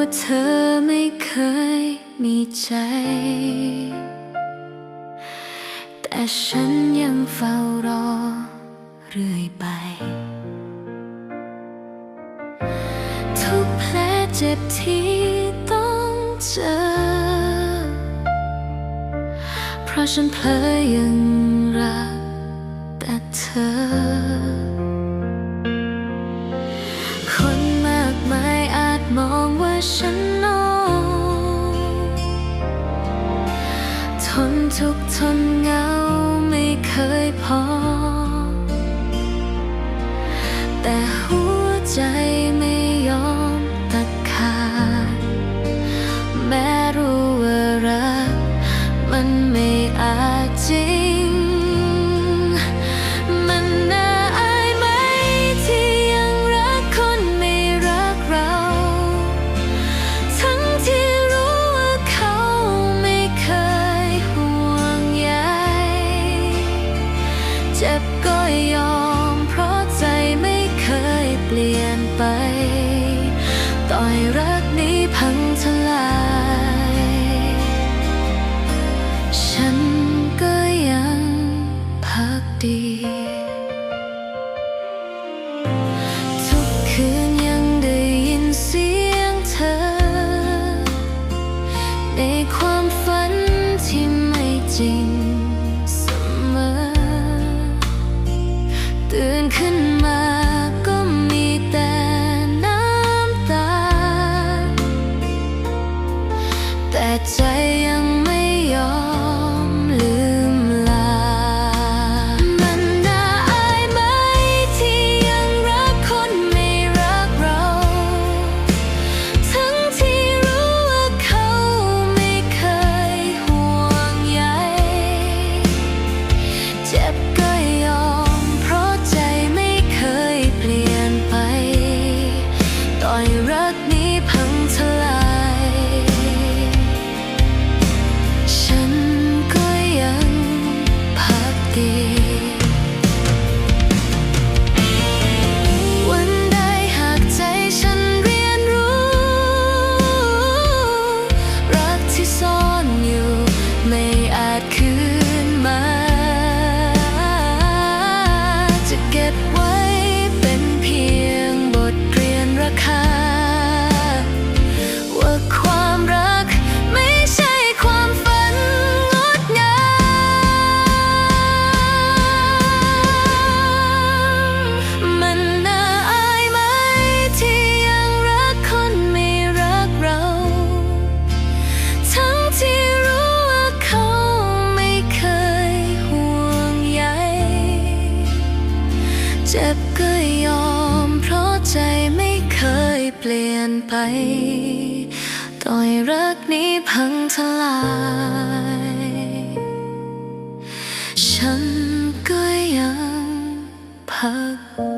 ่าเธอไม่เคยมีใจ แต่ฉันยังเฝ้ารอเรื่อยไป ทุกแผลเจ็บที่ต้องเจอ เพราะฉันเพลอยังรั มองว่าฉันโน้ทนทุกทนเหงา ต่อยรักนี้พังทลาย ฉันก็ยังพักดี ทุกคืนยังได้ยินเสียงเธอ ในความฝันที่ไม่จริงเสมอ ตื่นขึ้น จะ จ็บก็ยอม เพราะใจไม่เคยเปลี่ยนไป ต่อยรักนี้พังทลาย ฉันก็ยังพักดี